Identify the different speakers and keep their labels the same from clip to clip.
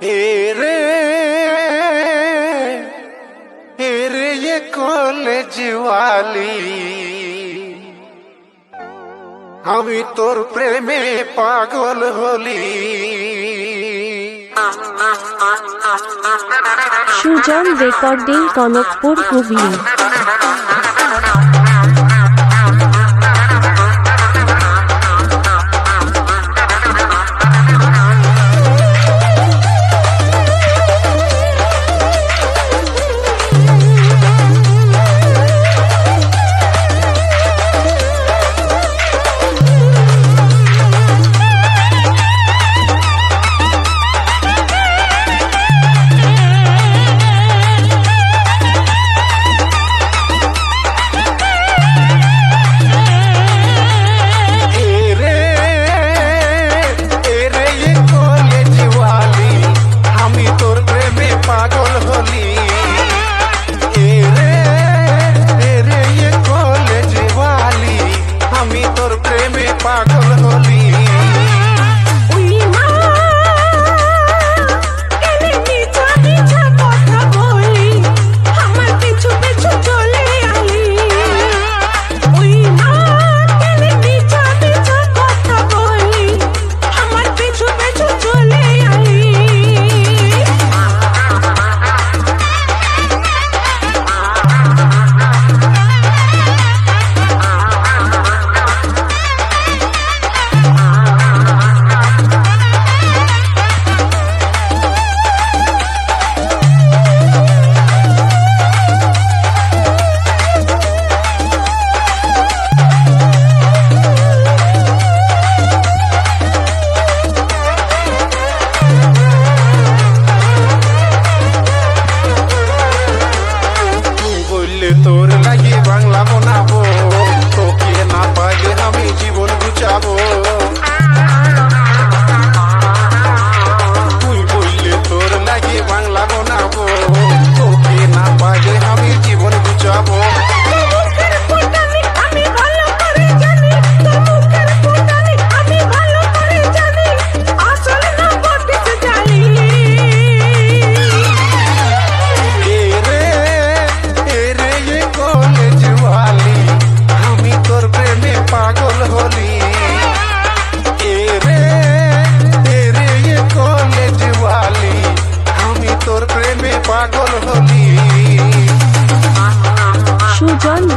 Speaker 1: रे ये कॉलेज वाली। আমি তোর প্রেমে পাগল হলি
Speaker 2: Sujan recording Kanakpur Hooghly.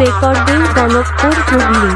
Speaker 2: Recording Kanakpur Hooghly.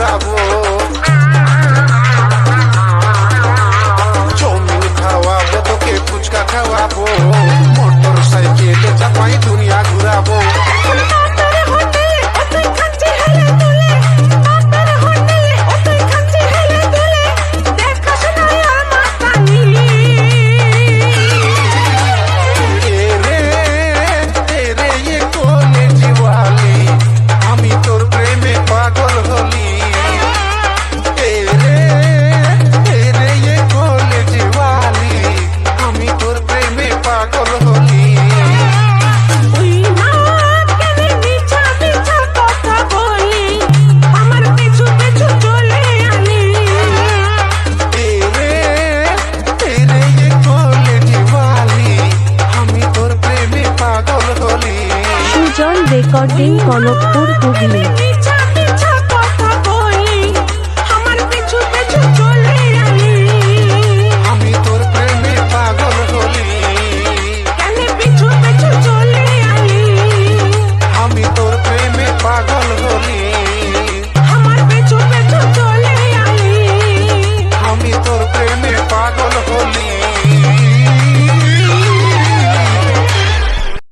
Speaker 2: bravo. Recording Kanakpur Hooghly.